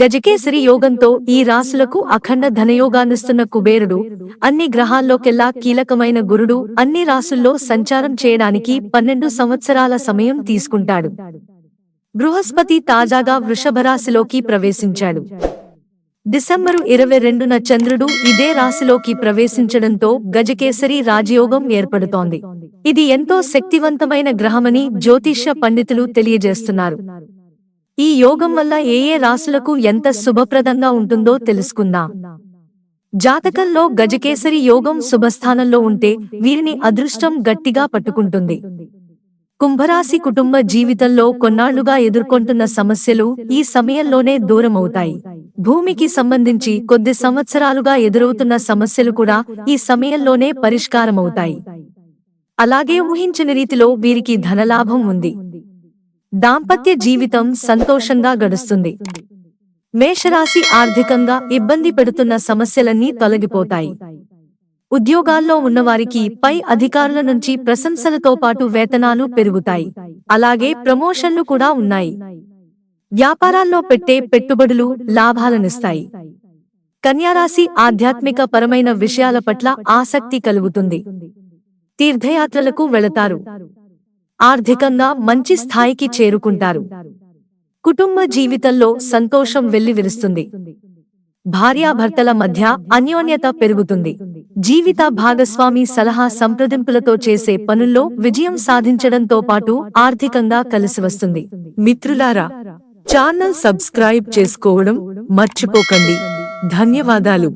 గజకేసరి యోగంతో ఈ రాసులకు అఖండ ధనయోగాన్నిస్తున్న కుబేరుడు అన్ని గ్రహాల్లోకెల్లా కీలకమైన గురుడు అన్ని రాసుల్లో సంచారం చేయడానికి పన్నెండు సంవత్సరాల సమయం తీసుకుంటాడు. బృహస్పతి తాజాగా వృషభరాశిలోకి ప్రవేశించాడు. డిసెంబరు ఇరవై రెండున చంద్రుడు ఇదే రాశిలోకి ప్రవేశించడంతో గజకేసరి రాజయోగం ఏర్పడుతోంది. ఇది ఎంతో శక్తివంతమైన గ్రహమని జ్యోతిష్య పండితులు తెలియజేస్తున్నారు. ఈ యోగం వల్ల ఏ ఏ రాశులకు ఎంత శుభప్రదంగా ఉంటుందో తెలుసుకుందాం. జాతకంలో గజకేసరి యోగం శుభస్థానంలో ఉంటే వీరిని అదృష్టం గట్టిగా పట్టుకుంటుంది. కుంభరాశి కుటుంబ జీవితంలో కొన్నాళ్ళుగా ఎదుర్కొంటున్న సమస్యలు ఈ సమయంలోనే దూరమవుతాయి. భూమికి సంబంధించి కొద్ది సంవత్సరాలుగా ఎదురవుతున్న సమస్యలు కూడా ఈ సమయంలోనే పరిష్కారమవుతాయి. అలాగే ఊహించిన రీతిలో వీరికి ధనలాభం ఉంది. దాంపత్య జీవితం సంతోషంగా గడుస్తుంది. మేషరాశి ఆర్థికంగా ఇబ్బంది పెడుతున్న సమస్యలన్నీ తొలగిపోతాయి. ఉద్యోగాల్లో ఉన్నవారికి పై అధికారుల నుంచి ప్రశంసలతో పాటు వేతనాలు పెరుగుతాయి. అలాగే ప్రమోషన్లు కూడా ఉన్నాయి. వ్యాపారాల్లో పెట్టే పెట్టుబడులు లాభాలనిస్తాయి. కన్యారాశి ఆధ్యాత్మిక పరమైన విషయాల పట్ల ఆసక్తి కలుగుతుంది. తీర్థయాత్రలకు వెళతారు. ఆర్థికంగా మంచి స్థాయికి చేరుకుంటారు. కుటుంబ జీవితంలో సంతోషం వెల్లివిరుస్తుంది. భార్యాభర్తల మధ్య అన్యోన్యత పెరుగుతుంది. జీవిత భాగస్వామి సలహా సంప్రదింపులతో చేసే పనుల్లో విజయం సాధించడంతో పాటు ఆర్థికంగా కలిసి వస్తుంది. మిత్రులారా ఛానల్ సబ్స్క్రైబ్ చేసుకోవడం మర్చిపోకండి. ధన్యవాదాలు.